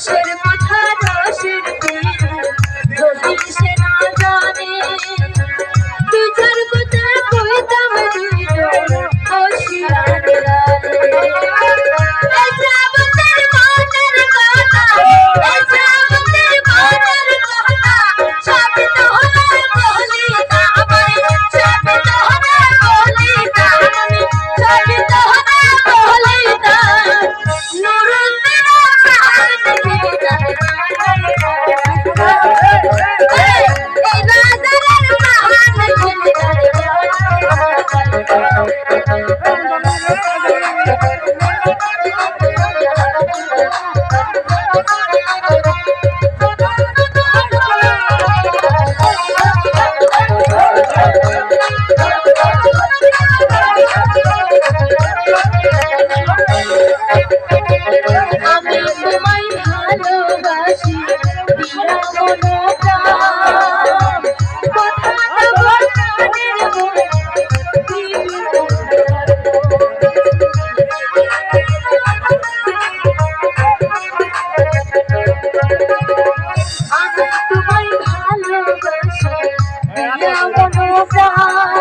Shut up. আমি তোমায় আমি তোমায় ভালোবাসি। হ্যাঁ, মনে